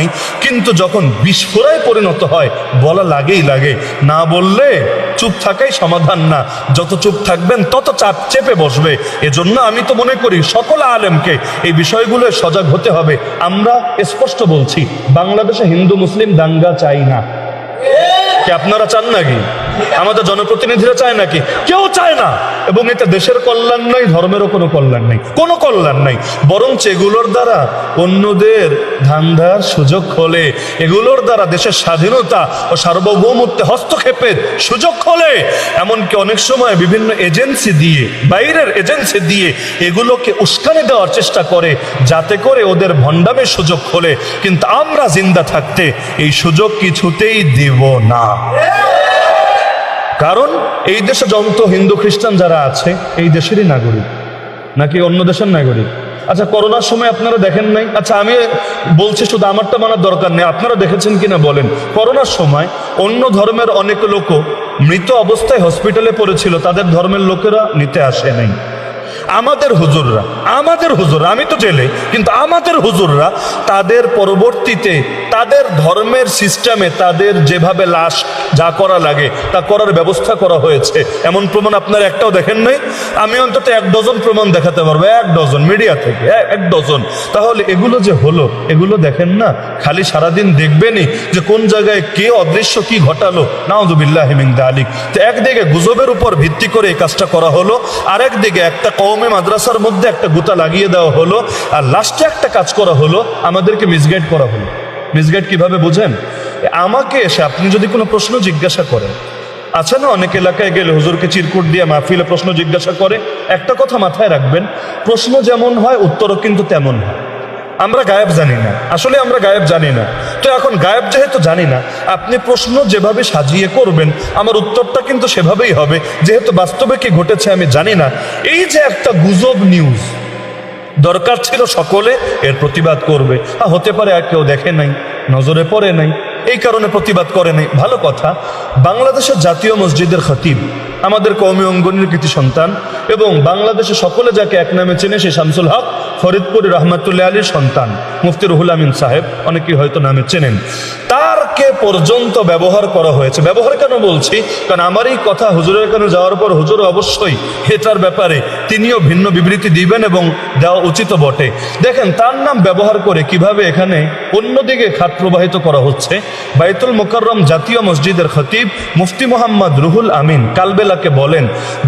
নাই। কিন্তু যখন বিস্ফোরায় পরিণত হয়, বলা লাগেই লাগে। না বললে চুপ থাকাই সমাধান না। যত চুপ থাকবেন, তত চাপ চেপে বসবে। এজন্য আমি তো মনে করি, সকল আলেমকে এই বিষয়গুলো সজাগ হতে হবে। আমরা স্পষ্ট বলছি, বাংলাদেশে হিন্দু, মুসলিম দাঙ্গা চাই না। কি আপনারা চান নাকি? আমাদের জনপ্রতিনিধিরা চায় নাকি? কেউ চায় না। এবং এটা দেশের কল্যাণ নাই ধর্মেরও কোনো কল্যাণ নাই। কোনো কল্যাণ নাই। বরঞ্চ এগুলোর দ্বারা অন্যদের ধান্দার সুযোগ খোলে এগুলোর দ্বারা দেশের স্বাধীনতা ও সার্বভৌমত্বে হস্তক্ষেপের সুযোগ খোলে এমনকি অনেক সময় বিভিন্ন এজেন্সি দিয়ে, বাইরের এজেন্সি দিয়ে এগুলোকে উস্কানি দেওয়ার চেষ্টা করে, যাতে করে ওদের ভণ্ডামের সুযোগ খোলে কিন্তু আমরা জিন্দা থাকতে এই সুযোগ কিছুতেই দেব না। কারণ এই দেশে যত হিন্দু খ্রিস্টান যারা আছে, এই দেশেরই নাগরিক। নাকি অন্য দেশের নাগরিক? আচ্ছা করোনার সময় আপনারা দেখেন নাই? আচ্ছা আমি বলছি শুধু আমারটা মানার দরকার নেই। আপনারা দেখেছেন কিনা বলেন? করোনার সময় অন্য ধর্মের অনেক লোকও মৃত অবস্থায় হসপিটালে পড়েছিল, তাদের ধর্মের লোকেরা নিতে আসে নাই। আমাদের হুজুররা আমাদের হুজুররা, আমি তো জেলে, কিন্তু আমাদের হুজুররা তাদের পরবর্তীতে তাদের ধর্মের সিস্টেমে তাদের যেভাবে লাশ যা করা লাগে, তা করার ব্যবস্থা করা হয়েছে। এমন প্রমাণ আপনার একটাও দেখেন নাই? আমি অন্তত এক ডজন প্রমাণ দেখাতে পারব, এক ডজন মিডিয়া থেকে এক- এক ডজন। তাহলে এগুলো যে হলো, এগুলো দেখেন না? খালি সারাদিন দেখবেনই যে কোন জায়গায় কে অদৃশ্য, কি ঘটালো। নাউদুবিল্লাহ হিমিন্দা আলিক তো একদিকে গুজবের উপর ভিত্তি করে এই কাজটা করা হলো আরেক দিকে একটা কওমে মাদ্রাসার মধ্যে একটা গুতা লাগিয়ে দেওয়া হলো, আর লাস্টে একটা কাজ করা হলো, আমাদেরকে মিসগাইড করা হলো। মিসগাইড কীভাবে বুঝেন? আমাকে এসে আপনি যদি কোনো প্রশ্ন জিজ্ঞাসা করেন। আছে না, অনেক এলাকায় গেলে হুজুরকে চিরকুট দিয়ে মাহফিলে প্রশ্ন জিজ্ঞাসা করে, একটা কথা মাথায় রাখবেন, প্রশ্ন যেমন হয়, উত্তরও কিন্তু তেমন হয়। আমরা গায়েব জানি না। আসলে আমরা গায়েব জানি না। তো এখন গায়েব যেহেতু জানি না, আপনি প্রশ্ন যেভাবে সাজিয়ে করবেন, আমার উত্তরটা কিন্তু সেভাবেই হবে। যেহেতু বাস্তবে কি ঘটেছে আমি জানি না। এই যে একটা গুজব নিউজ দরকার ছিল সকলে এর প্রতিবাদ করবে। আর হতে পারে আর কেউ দেখে নাই। নজরে পড়ে নাই, এই কারণে প্রতিবাদ করে নাই। ভালো কথা, বাংলাদেশের জাতীয় মসজিদের খতিব, আমাদের কৌমি অঙ্গনের কৃতি সন্তান এবং বাংলাদেশে সকলে যাকে এক নামে চেনে সে শামসুল হক ফরিদপুর রহমাতুল্লাহ আলীর সন্তান, মুফতি রুহুল আমিন সাহেব, অনেকেই হয়তো নামে চেনেন। তারকে পর্যন্ত ব্যবহার করা হয়েছে? ব্যবহার কেন বলছি? কারণ আমার এই কথা হুজুরের কেন যাওয়ার পর হুজুর অবশ্যই এটার ব্যাপারে তিনিও ভিন্ন বিবৃতি দিবেন এবং দেওয়া উচিত বটে। দেখেন, তার নাম ব্যবহার করে কীভাবে এখানে অন্যদিকে খাত প্রবাহিত করা হচ্ছে? বাইতুল মোকাররম জাতীয় মসজিদের খতিব মুফতি মোহাম্মদ রুহুল আমিন কালবেলাকে বলেন,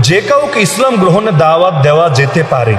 যে কাউকে ইসলাম গ্রহণে দাওয়াত দেওয়া যেতে পারে।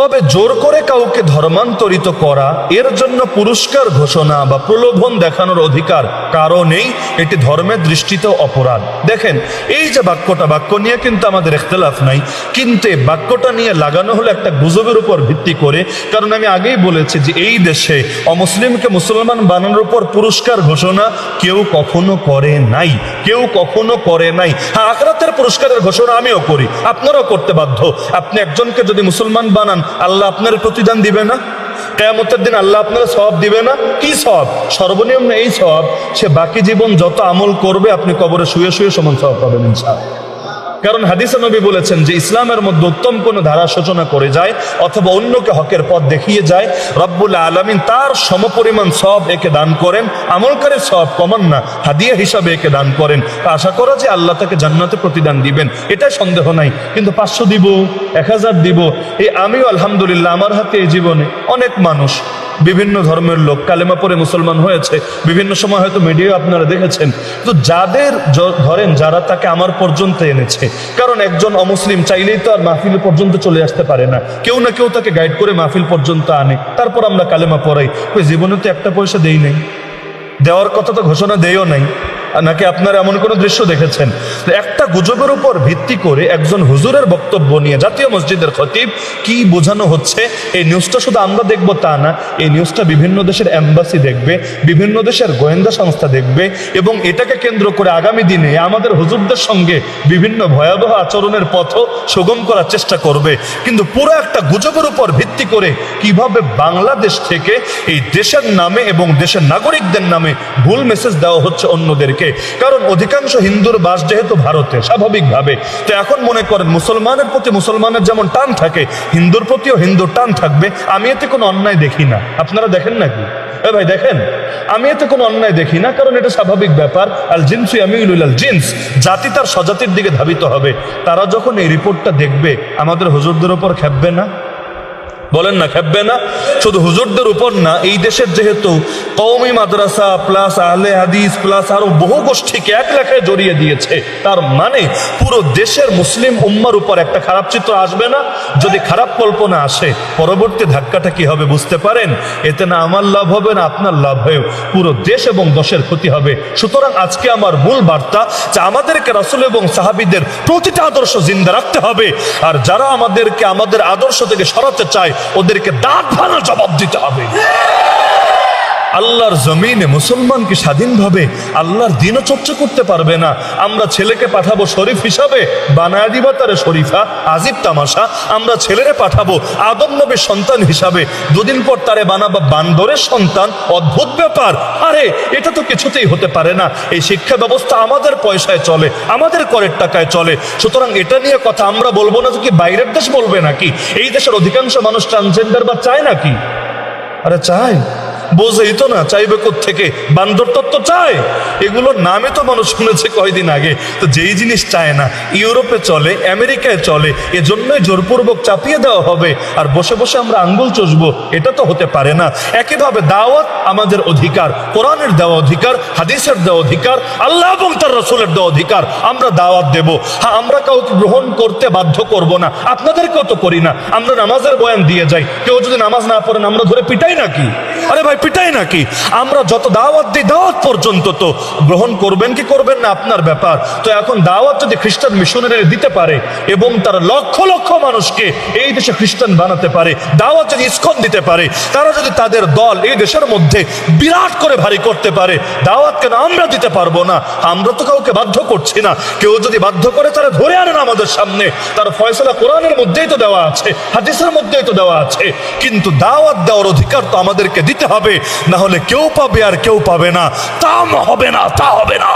তবে জোর করে কাউকে ধর্মান্তরিত করা, এর জন্য পুরস্কার ঘোষণা বা প্রলোভন দেখানোর অধিকার কারণেই এটি ধর্মের দৃষ্টিতে অপরাধ। দেখেন, এই যে বাক্যটা, বাক্য নিয়ে কিন্তু আমাদের এখতলাফ নাই, কিন্তু এই বাক্যটা নিয়ে লাগানো হলো একটা গুজবের উপর ভিত্তি করে, কারণ আমি আগেই বলেছি যে এই দেশে অমুসলিমকে মুসলমান বানানোর উপর পুরস্কার ঘোষণা কেউ কখনো করে নাই। কেউ কখনো করে নাই। হ্যাঁ আখরাতের পুরস্কারের ঘোষণা আমিও করি। আপনারাও করতে বাধ্য। আপনি একজনকে যদি মুসলমান বানান, আল্লাহ আপনার প্রতিদান দিবে না? কেয়ামতের দিন আল্লাহ আপনার সব দিবে না? কি সব সর্বনিম্ন এই সব সে বাকি জীবন যত আমল করবে, আপনি কবরে শুয়ে শুয়ে সমান সব পাবেন ইনশাআল্লাহ। কারণ হাদিসে নবী বলেছেন যে ইসলামের মধ্যে উত্তম কোন ধারা সূচনা করে যায় অথবা অন্যকে হকের পথ দেখিয়ে যায়, রব্বুল আলমিন তার সমপরিমাণ সব একে দান করেন আমলকারীর সব কমান না, হাদিয়া হিসাবে একে দান করেন। আশা করা যে আল্লাহ তাকে জান্নাতে প্রতিদান দিবেন, এটাই সন্দেহ নাই। কিন্তু পাঁচশো দিব, এক হাজার দিব, এই আমিও আলহামদুলিল্লাহ, আমার হাতে এই জীবনে অনেক মানুষ বিভিন্ন ধর্মের লোক কালেমা পরে মুসলমান হয়েছে। বিভিন্ন সময় হয়তো মিডিয়া আপনারা দেখেছেন। তো যাদের ধরেন যারা তাকে আমার পর্যন্ত এনেছে, কারণ একজন অমুসলিম চাইলেই তো আর মাহফিল পর্যন্ত চলে আসতে পারে না। কেউ না কেউ তাকে গাইড করে মাহফিল পর্যন্ত আনে। তারপর আমরা কালেমা পড়াই। ওই জীবনে তো একটা পয়সা দেই নাই। দেওয়ার কথা তো ঘোষণা দেয়ও নাই। নাকি আপনারা এমন কোনো দৃশ্য দেখেছেন? একটা গুজবের উপর ভিত্তি করে একজন হুজুরের বক্তব্য নিয়ে জাতীয় মসজিদের খতিব কি বোঝানো হচ্ছে? এই নিউজটা শুধু আমরা দেখব তা না, এই নিউজটা বিভিন্ন দেশের এম্বাসি দেখবে, বিভিন্ন দেশের গোয়েন্দা সংস্থা দেখবে এবং এটাকে কেন্দ্র করে আগামী দিনে আমাদের হুজুরদের সঙ্গে বিভিন্ন ভয়াবহ আচরণের পথ সুগম করার চেষ্টা করবে। কিন্তু পুরো একটা গুজবের উপর ভিত্তি করে কীভাবে বাংলাদেশ থেকে এই দেশের নামে এবং দেশের নাগরিকদের নামে ভুল মেসেজ দেওয়া হচ্ছে অন্যদেরকে কারণ অধিকাংশ হিন্দুর বাস যেহেতু ভারতে, স্বাভাবিকভাবে। তো এখন মনে করেন মুসলমানের প্রতি মুসলমানের যেমন টান থাকে, হিন্দুর প্রতিও হিন্দুর টান থাকবে, আমি এতে কোনো অন্যায় দেখি না। আপনারা দেখেন নাকি? এ ভাই, দেখেন, আমি এতে কোনো অন্যায় দেখি না, কারণ এটা স্বাভাবিক ব্যাপার। আল জিনসু আমি আল জিন্স, জাতি তার স্বজাতির দিকে ধাবিত হবে। তারা যখন এই রিপোর্টটা দেখবে, আমাদের হুজুরদের ওপর খেপবে না? বলেন না, খেপবে না। শুধু হুজুরদের উপর না, এই দেশের যেহেতু কওমি মাদ্রাসা প্লাস আহলে হাদিস প্লাস আরও বহু গোষ্ঠীকে এক লেখায় জড়িয়ে দিয়েছে, তার মানে পুরো দেশের মুসলিম উম্মার উপর একটা খারাপ চিত্র আসবে না। যদি খারাপ কল্পনা আসে, পরবর্তী ধাক্কাটা কি হবে বুঝতে পারেন? এতে না আমার লাভ হবে, না আপনার লাভ হয়েও পুরো দেশ এবং দশের ক্ষতি হবে। সুতরাং আজকে আমার মূল বার্তা, যে আমাদেরকে রাসুল এবং সাহাবিদের প্রতিটা আদর্শ জিন্দা রাখতে হবে। আর যারা আমাদেরকে আমাদের আদর্শ থেকে সরাতে চায় ওদেরকে দাঁত ভাঙা জবাব দিতে হবে। আল্লাহর জমিনে মুসলমানকে স্বাধীনভাবে আল্লাহর দিনও চর্চা করতে পারবে না। আমরা ছেলেকে পাঠাবো শরীফ হিসাবে, বানায় দিবা তারে শরীফা, আজিব তামাশা। আমরা ছেলেরে পাঠাবো আদম নবীর সন্তান হিসাবে, দুদিন পর তারে বানাবো বান্দরের সন্তান। অদ্ভুত ব্যাপার। আরে, এটা তো কিছুতেই হতে পারে না। এই শিক্ষা ব্যবস্থা আমাদের পয়সায় চলে, আমাদের করের টাকায় চলে। সুতরাং এটা নিয়ে কথা আমরা বলব না তো কি বাইরের দেশ বলবে নাকি? এই দেশের অধিকাংশ মানুষ ট্রান্সজেন্ডার বা চায় নাকি? আরে চায়। বোঝেই তো না, চাইবে থেকে বান্দর তত্ত্ব চায়। এগুলোর নামে তো মানুষ শুনেছে কয়দিন আগে। তো যেই জিনিস চায় না, ইউরোপে চলে, আমেরিকায় চলে, এজন্যই জোরপূর্বক চাপিয়ে দেওয়া হবে। আর বসে বসে আমরা আঙ্গুল চষবো, এটা তো হতে পারে না। একইভাবে দাওয়াত আমাদের অধিকার, কোরআনের দেওয়া অধিকার, হাদিসের দেওয়া অধিকার, আল্লাহ এবং তার রসুলের দেওয়া অধিকার, আমরা দাওয়াত দেব। হ্যাঁ আমরা কাউকে গ্রহণ করতে বাধ্য করব না, আপনাদেরকেও তো করি না। আমরা নামাজের বয়ান দিয়ে যাই। কেউ যদি নামাজ না পড়েন, আমরা ধরে পিটাই নাকি? আরে ভাই পিটাই নাকি? আমরা যত দাওয়াত দিই, দাওয়াত পর্যন্ত তো গ্রহণ করবেন কি করবেন না, আপনার ব্যাপার। তো এখন দাওয়াত যদি খ্রিস্টান মিশনারি দিতে পারে এবং তার লক্ষ লক্ষ মানুষকে এই দেশে খ্রিস্টান বানাতে পারে, দাওয়াত যদি ইস্কন দিতে পারে, তারা যদি তাদের দল এই দেশের মধ্যে বিরাট করে ভারী করতে পারে, দাওয়াত কেন আমরা দিতে পারব না? আমরা তো কাউকে বাধ্য করছি না। কেউ যদি বাধ্য করে তারা ধরে আনেন আমাদের সামনে, তার ফয়সলা কোরআনের মধ্যেই তো দেওয়া আছে, হাদিসের মধ্যেই তো দেওয়া আছে। কিন্তু দাওয়াত দেওয়ার অধিকার তো আমাদেরকে দিতে হবে। না হলে কেউ পাবে আর কেউ পাবে না। তা হবে না তা হবে না।